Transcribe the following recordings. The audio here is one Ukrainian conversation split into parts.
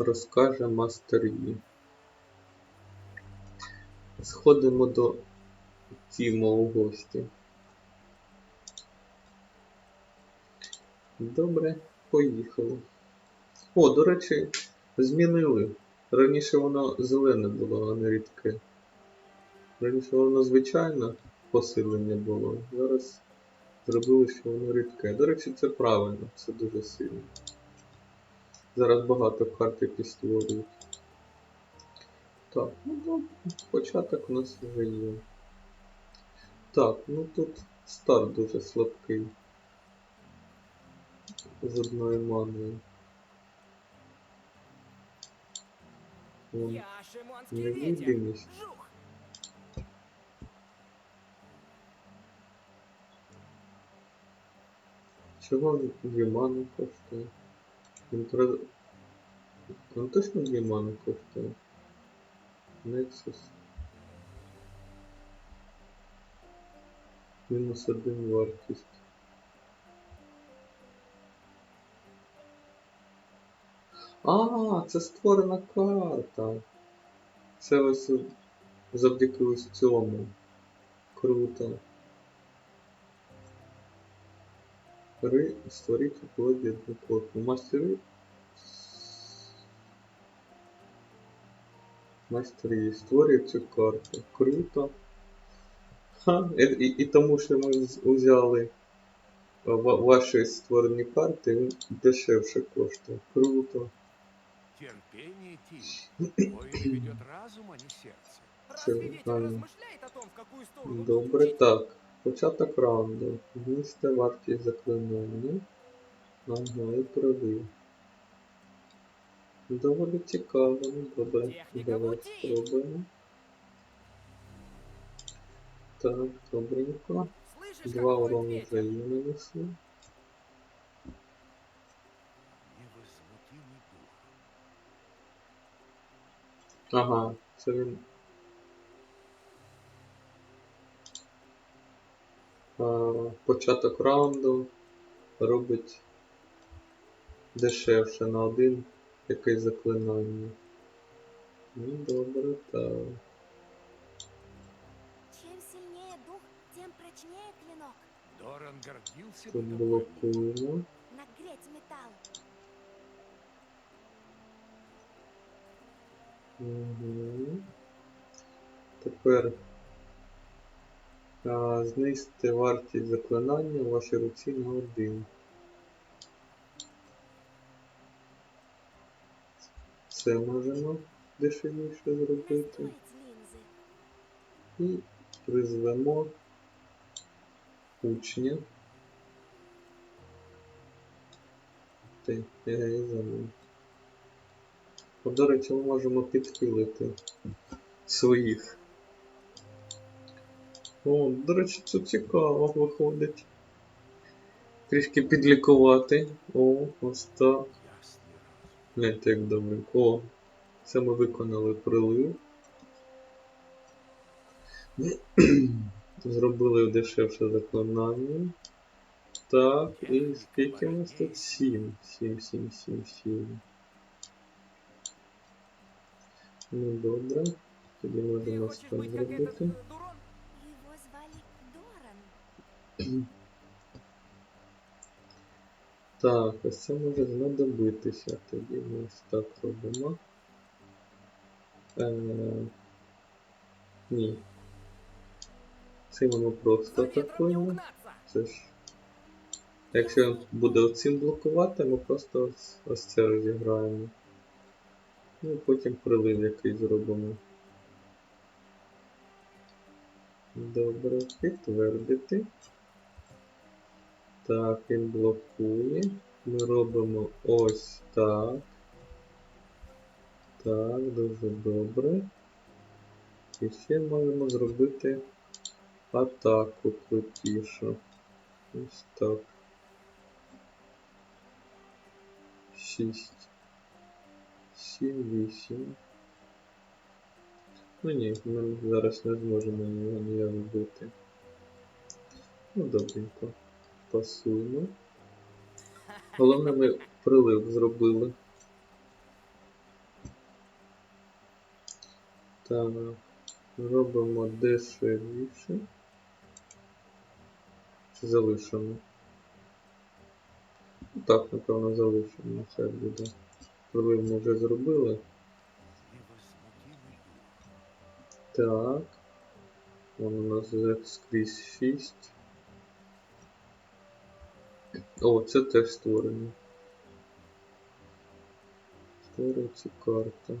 розкаже мастер Yi. Сходимо до Тіма у гості. Добре, поїхали. О, до речі, змінили. Раніше воно зелене було, а не рідке. Раніше воно звичайне посилення було. Зараз зробили, що воно рідке. До речі, це правильно, це дуже сильно. Зараз багато карт, які створюють. Так, ну початок у нас вже є. Так, ну тут старт дуже слабкий. З одною маною. Ветер. Чого дві мани коштує? Він точно дві мани коштує? Nexus. Мінус один вартість. А, це створена карта. Це ось завдяки ось цьому. Круто. Ри створіть одну копію. Мастери. Майстри створюють цю карту. Круто. Ха, і, і, і тому, що ми взяли ва- ваші створені карти, він дешевше коштує. Круто. Терпение, Тим. Воин ведет разум, а не сердце. Разве ветер размышляет о том, в какую сторону Добре, так. Початок раунду. Вмісте вартість заклинання. Ага, і пролив. Доволі цікаво, добре. Давай спробуємо. Так, добренько. Два урони ветер? вже нанесли. Ага, це він. Початок раунду робить дешевше на один якесь заклинання. Ну добре, так. Чем сильнее дух, тем прочнее клинок. Доран гордился Тут блокуємо. Нагреть металл. Угу. Тепер а, знизьте вартість заклинання у вашій руці на один. Це можемо дешевіше зробити. І призвемо учня. Ти, я її забув. До речі, ми можемо підхилити своїх. О, до речі, це цікаво виходить. Трішки підлікувати. О, ось так. Ясный разум. Гляньте, як добренько. О, це ми виконали прилив. Зробили дешевше заклинання. Так, і скільки у нас тут? 7. 7, 7, 7, 7. Ну добре. Тоді Ты можемо хочешь так быть как этот зробити. Так, ось це може знадобитися. Тоді ми ось так робимо. Е, ні. Це ми просто атакуємо. Це ж. Якщо він буде оцим блокувати, ми просто ось, ось це розіграємо. Ну і потім прилив якийсь зробимо. Добре, підтвердити. Так, він блокує. Ми робимо ось так. Так, дуже добре. І ще можемо зробити атаку крутішу. Ось так. 6. 7, 8. Ну ні, ми зараз не зможемо його ніяк вбити. Ну, добренько. Пасуємо. Головне, ми прилив зробили. Так, робимо дешевіше. Чи залишимо? Так, напевно, залишимо, нехай буде. Прилив ми вже зробили. Так. Вон у нас скрізь 6. О, це теж створено. Створюється карта.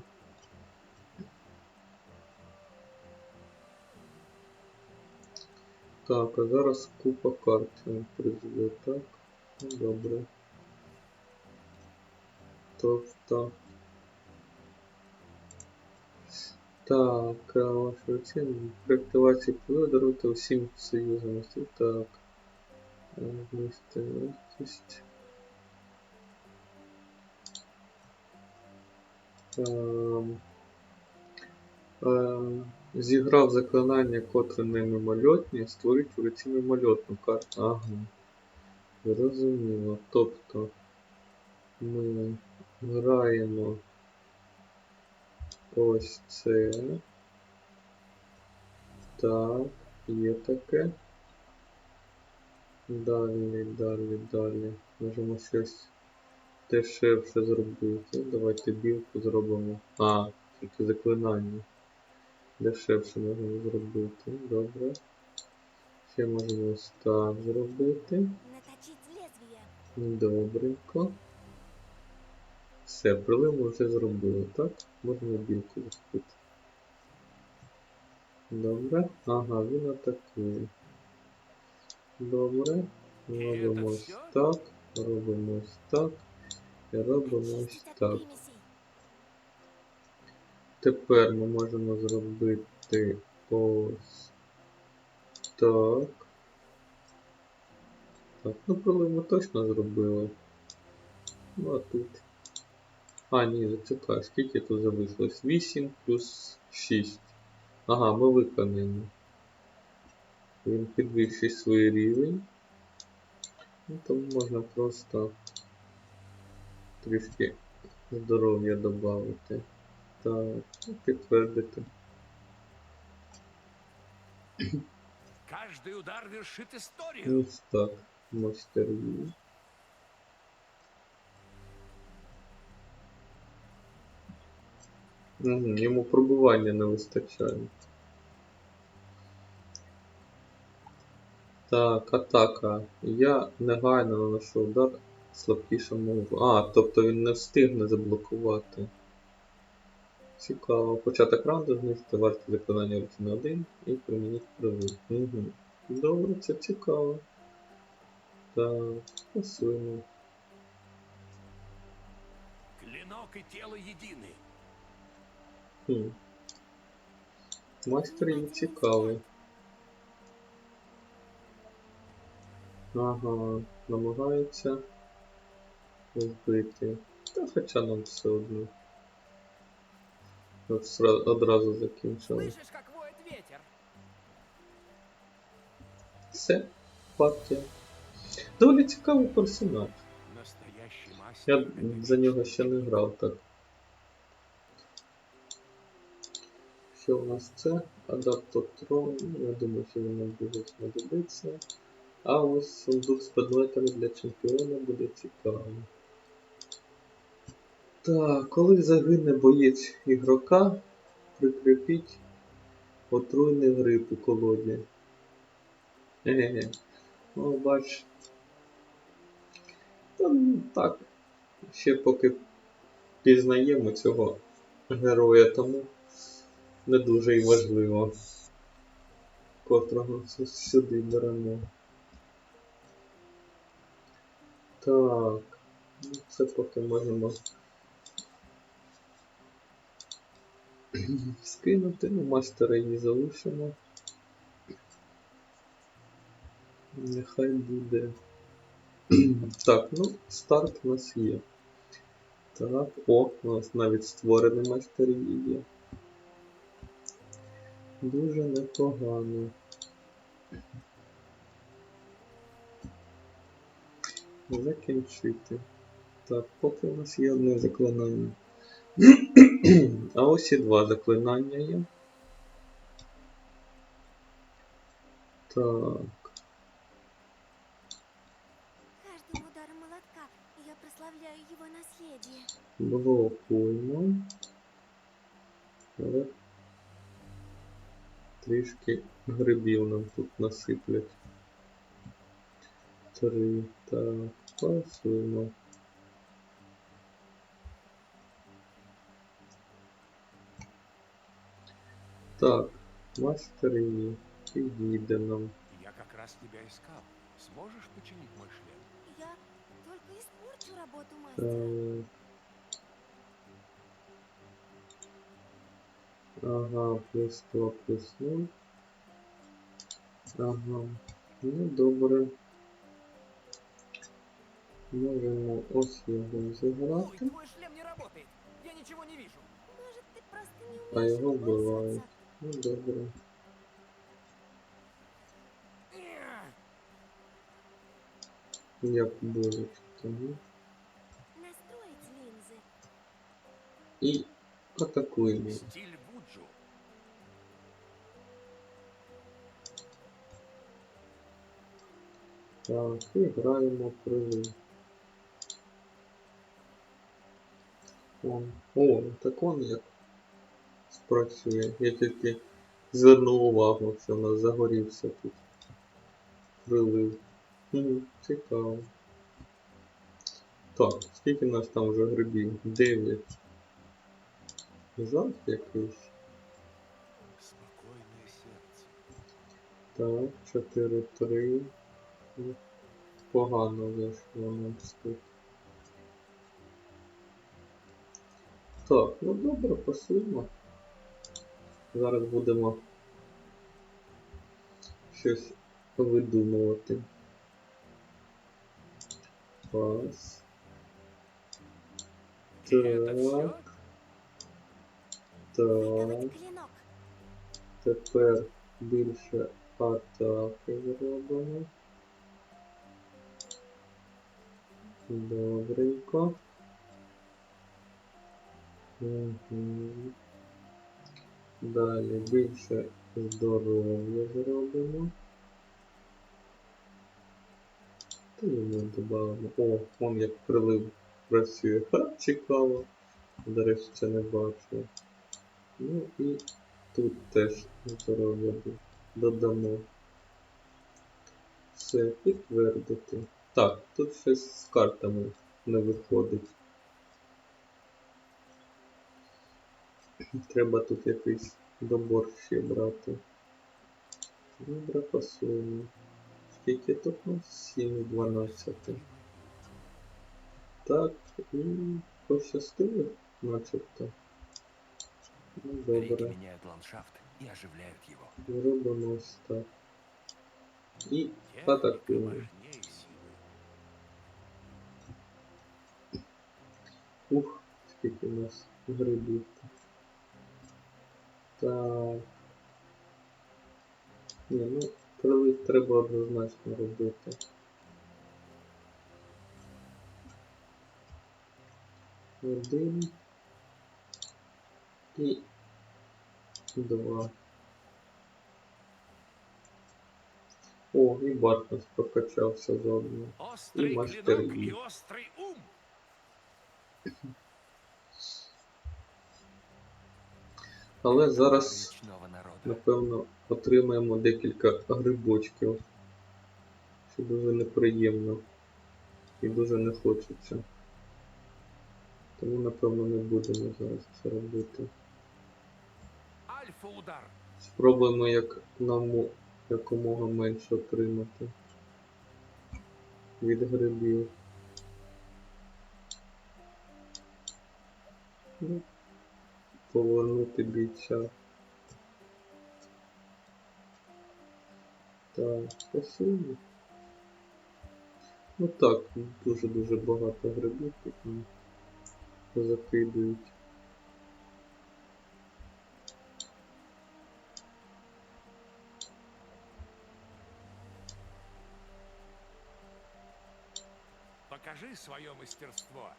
Так, а зараз купа карт він призве, так? Ну, добре. Тобто. Так, а ваша оцінка при активації впливу даруйте усім союзам. Так. Вмісти вартість. Ем, ем, Зіграв заклинання, котре не мимольотні, створіть в руці мимольотну карту. Ага. Зрозуміло. Тобто ми граємо ось це. Так, є таке. Далі, далі, далі. Можемо щось дешевше зробити. Давайте білку зробимо. А, тільки заклинання. Дешевше можемо зробити. Добре. Ще можемо ось так зробити. Добренько. Все, прилив ми вже зробили, так? Можемо білку зробити. Добре. Ага, він атакує. Добре. Робимо ось так. Робимо ось так. І робимо ось так. Тепер ми можемо зробити ось так. Так, ну пролив ми точно зробили. Ну а тут. А, ні, зачекай, скільки тут залишилось? 8 плюс 6. Ага, ми виконаємо. Він підвищить свій рівень. Ну, тому можна просто трішки здоров'я додати. Так, і підтвердити. Каждый удар вершит историю. Ось так, мастерії. Угу, йому пробування не вистачає. Так, атака. Я негайно наношу удар слабкішому. А, тобто він не встигне заблокувати. Цікаво. Початок раунду знизити варто заклинання руці на 1 і примініть привид. Угу. Добре, це цікаво. Так, пасуємо. Клинок и тело едины. Хм. Майстер її цікавий. Ага, намагається вбити. Та хоча нам все одно. От одразу закінчили. Все, партія. Доволі цікавий персонаж. Я за нього ще не грав так. Що у нас це? Адаптотрон. Я думаю, що він нам дуже знадобиться. А ось сундук з предметами для чемпіона буде цікавим. Так, коли загине боєць ігрока, прикріпіть отруйний гриб у колоді. Еге. Ну, бач. Та, ну, так. Ще поки пізнаємо цього героя, тому не дуже і важливо, котрого сюди беремо. Так, це поки можемо скинути, ну, мастера її залишимо. Нехай буде. Так, ну, старт у нас є. Так, о, у нас навіть створений майстер є. Дуже непогано. закінчити. Так, поки у нас є одне заклинання. а ось і два заклинання є. Так. Кожним ударом молотка я прославляю його наследие. Блокуємо. Е. Трішки грибів нам тут насиплять. Три. Так, пасуємо. Так, мастери, підійде нам. Я как раз тебя искал. Сможешь починить мой шлем? Я только испорчу работу мастера. Ага, плюс 2, плюс 0. Ага. Ну, добре. Можемо ось його Ой, зіграти. твой шлем не работает. Я ничего не вижу. Может, ты просто не А умеешь его им бывает. пользоваться? Ну, добре. Эх, Як боляче. Тому. Настроить линзы. І атакуємо. Стиль Вуджу. Так, і граємо Прилив. О, так он як спрацює. Я тільки звернув увагу, що в нас загорівся тут. Прилив. Хм, цікаво. Так, скільки в нас там вже грибів? Дев'ять. Жах якийсь. Так, 4-3. Ну, Погано вийшло нам тут. Так, ну добре, пасуємо. Зараз будемо щось видумувати. Пас. Так, так. Тепер більше атаки зробимо. Добренько. Далі більше здоров'я зробимо. Та йому додамо. О, он як прилив працює. Ха, цікаво. До речі, це не бачив. Ну і тут теж здоров'я додамо. Все, підтвердити. Так, тут щось з картами не виходить. Треба тут якийсь добор ще брати. Добре, пасуємо. Скільки тут у нас? 7 12. Так, і пощастило, начебто. Ну, добре. Зробимо ось так. І атакуємо. Ух, скільки у нас грибів. тут. Так. Ні, ну, прилив треба однозначно робити. Один. І два. О, і Бартнес прокачався заодно. Острый мастер клинок Ли. и острый ум. Але зараз Напевно, отримаємо декілька грибочків. Що дуже неприємно. І дуже не хочеться. Тому, напевно, не будемо зараз це робити. Спробуємо як нам якомога менше отримати від грибів. Ну, повернути бійця. Так, спасибо. Ну так, дуже-дуже багато грибів тут закидують. Покажи свое мастерство.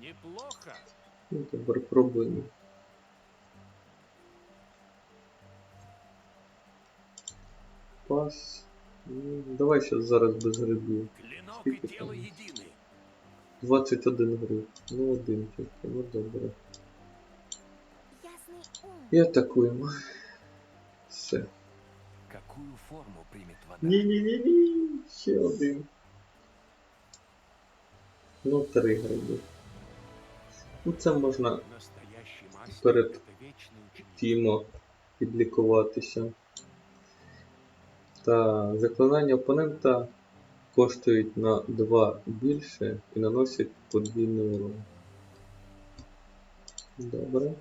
Неплохо. Ну, тепер пробуємо. Пас. Ну, давай щас зараз без грибів. Клинок Скільки и тело там? едины. 21 гриб. Ну один тільки, ну добре. І атакуємо. Все. Какую форму примет вода? Ні-ні-ні-ні. Ще один. Ну, три гриби. Ну це можна Перед. Тімо підлікуватися. Та заклинання опонента коштують на 2 більше і наносять подвійний урон. Добре.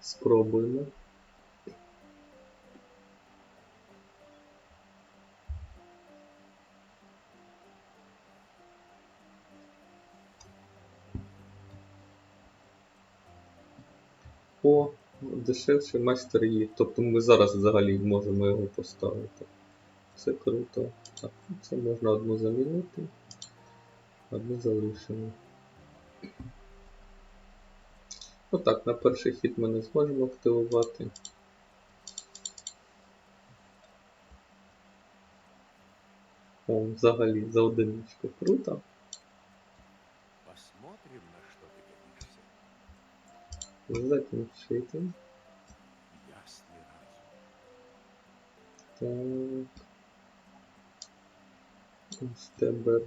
Спробуємо. О, дешевший майстер її. Тобто ми зараз взагалі можемо його поставити. Це круто. Так, це можна одну замінити. Одну залишимо. Отак, на перший хід ми не зможемо активувати. О, взагалі за одиничку круто. Посмотрим, на что ты годишься. Закінчити. Ясный разум. Так. Ось тебе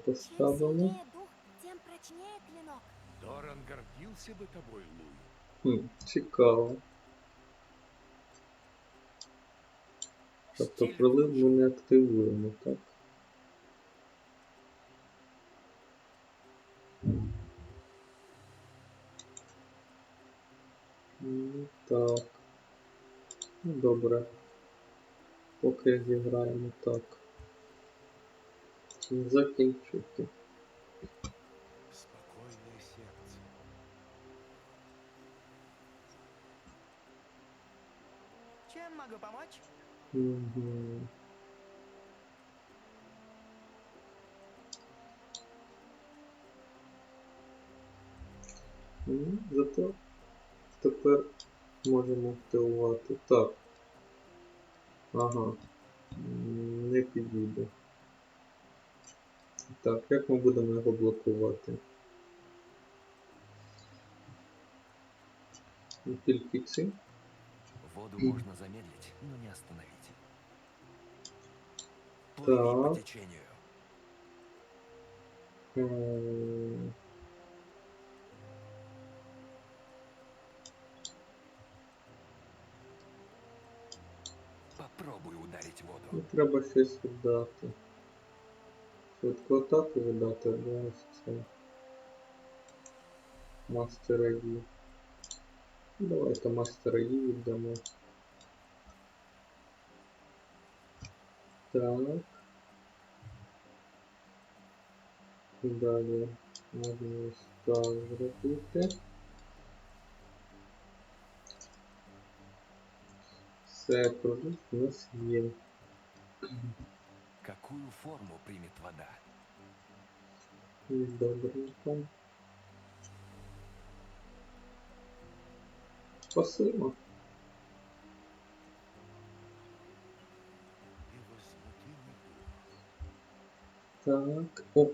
клинок. Доран гордился бы тобой, Луи. Хм, цікаво. Тобто прилив ми не активуємо, так? так. Ну, добре. Поки зіграємо так. Закінчити. Спокойное сердце. Чем могу помочь? Угу. Ну, зато тепер можемо активувати. Так. Ага. Не підійде. Так, як ми будемо його блокувати? Ну, Тільки ці. Воду можно замедлить, но не остановить. Плыви по Так. течению. Ем, Попробуй ударить Ну, воду. треба щось віддати. Швидку атаку віддати, або ось це. Мастера Yi. Ну, Давайте мастера Yi віддамо. Так. Далі можна ось так зробити. Все, продукт у нас є. Какую форму примет вода? Добренько. Спасибо. Так, о,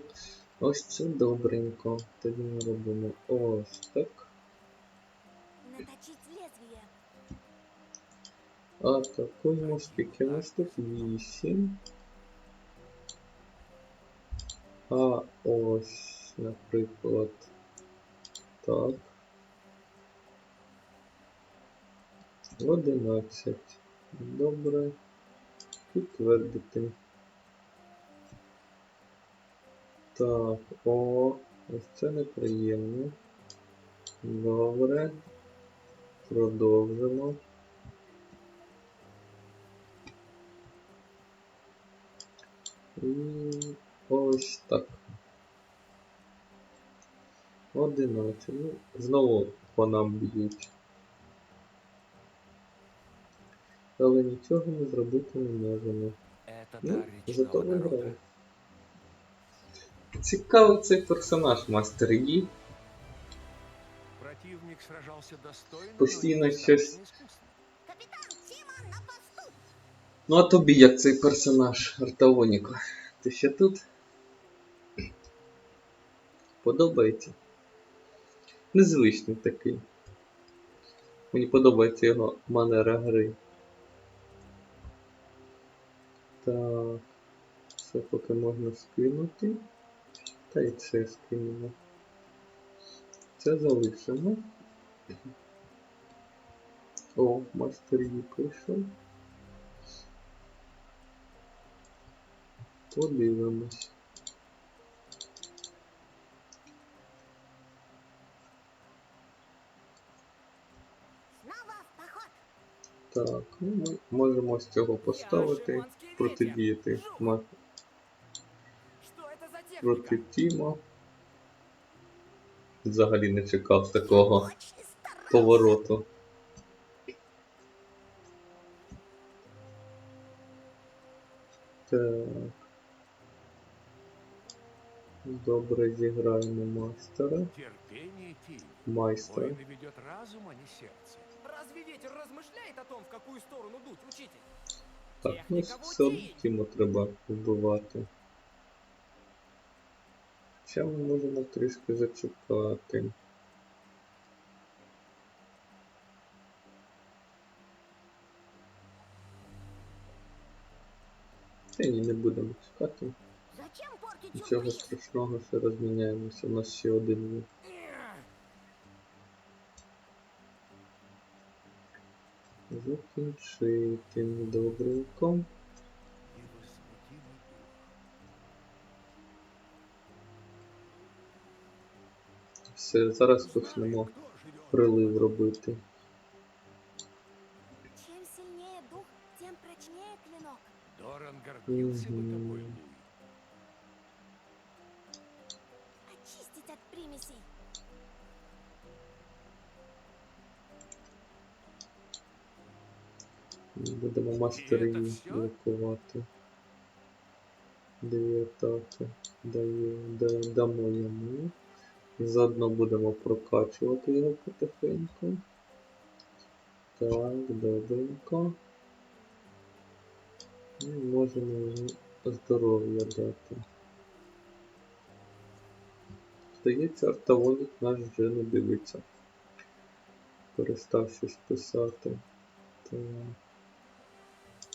ось це добренько. Тоді ми робимо ось так. Наточить лезвие. Атакуємо нас тут? 8. А ось, наприклад. Так. 11. Добре. Підтвердити. Так, о, ось це неприємно. Добре. Продовжимо. І ось так. 11. Ну, знову по нам б'ють. Але нічого ми зробити не можемо. Ну, зато виграли. Цікавий цей персонаж Мастер достойно, Постійно но щось- Ну а тобі як цей персонаж Артаоніко? Ти ще тут? Подобається? Незвичний такий. Мені подобається його манера гри. Так. Це поки можна скинути. Та й це скинемо. Це залишимо. О, мастер Ї прийшов. Подивимось. Так, ну ми можемо з цього поставити протидіяти проти Тіма. Взагалі не чекав такого повороту. Так. Добре зіграємо мастера. Терпение, Тим. Майстра. Воин ведет разум, а не сердце. Разве ветер размышляет о том, в какую сторону дуть, учитель? Так, ну все. Тіма треба вбивати. Ще ми можемо трішки зачекати. Та ні, не будемо чекати. Нічого страшного, ще розміняємося. У нас ще один є. Закінчити. Невозмутимый. Все, зараз почнемо прилив робити. Чем сильнее дух, тем прочнее клинок. Доран гордился бы Мгм. Це її всьо? лікувати. Дві атаки дає, да, дамо йому. Заодно будемо прокачувати його потихеньку. Так, добренько. І можемо йому здоров'я дати. Здається, артавонік наш вже не дивиться. Перестав щось писати. Так.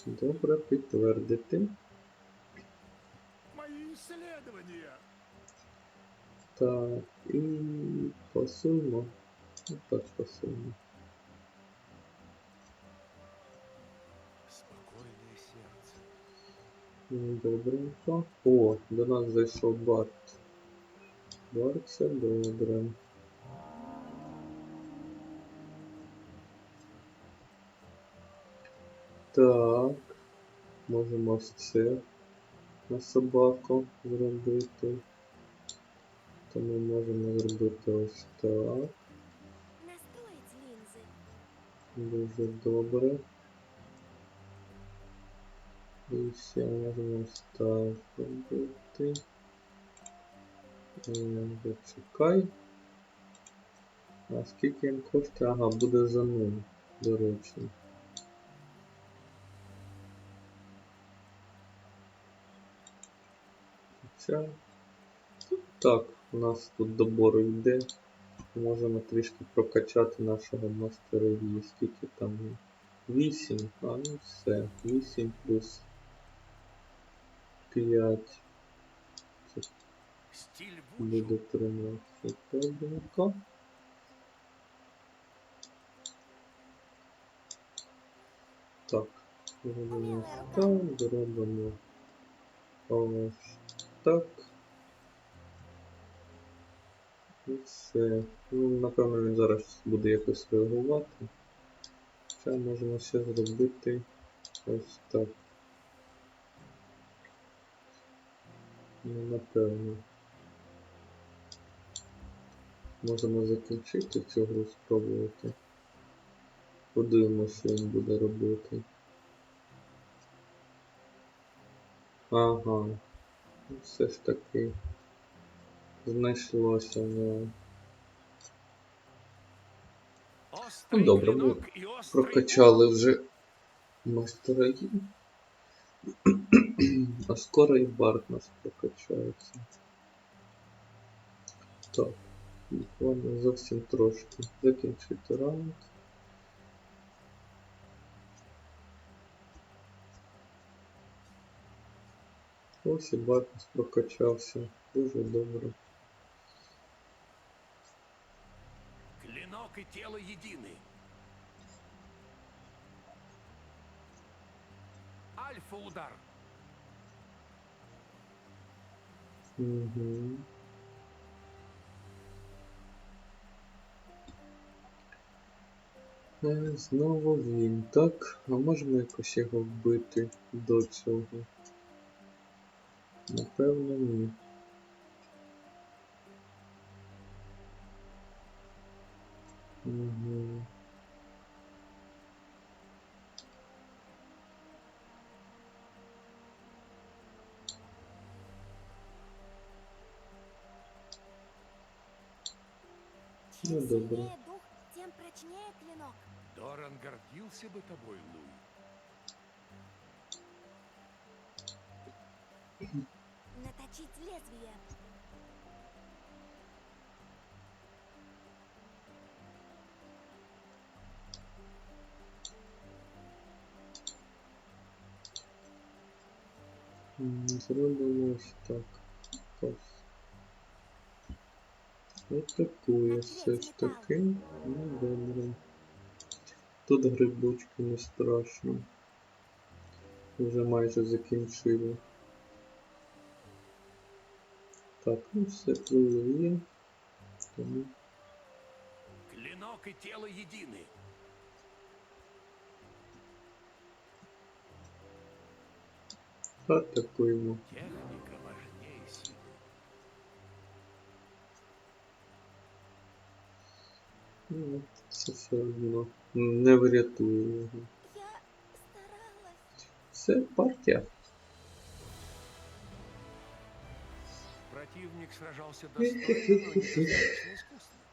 Добре, підтвердити. Так, і пасуємо. Ну, так, пасуємо. Ну, Добренько. О, до нас зайшов Барт. Барт це добре. Так. Можемо ось це на собаку зробити. То ми можемо зробити ось так. Дуже добре. І ще можемо ось так зробити. Зачекай. А скільки він коштує? Ага, буде за ним, до речі. Хоча... Так, у нас тут добор йде. Можемо трішки прокачати нашого мастера Yi. Скільки там? є? 8. А, ну все. 8 плюс 5. Стиль Буде Вучу. 13. Добренько. Так. Зробимо так, зробимо ось так. І все. Ну, напевно, він зараз буде якось реагувати. Ще можемо ще зробити ось так. Ну, напевно. Можемо закінчити цю гру спробувати. Подивимося, що він буде робити. Ага. Все ж таки знайшлося в нього. Ну, добре, ми Прокачали вже мастера Yi. А скоро і Барт нас прокачається. Так, буквально зовсім трошки. Закінчити раунд. Ось і Барт нас прокачався. Дуже добре. Клинок и тело едины. Альфа-удар. Угу. Е, Знову він, так? А можемо якось його вбити до цього? Напевно, ні. Угу. Чем Ну, сильнее дух, тем прочнее клинок. Доран гордился бы тобой, Луи. Наточить лезвие. Зробимо ось так. Ось. Атакує все ж таки. Ну добре. Тут грибочки не страшно. Вже майже закінчили. Так, ну все крило є. Тому Клинок и тело едины. атакуємо. Техника важнее силы. Ну, це все одно не врятує його. Я старалась. Все, партія. Противник сражался достойно, но недостаточно искусно.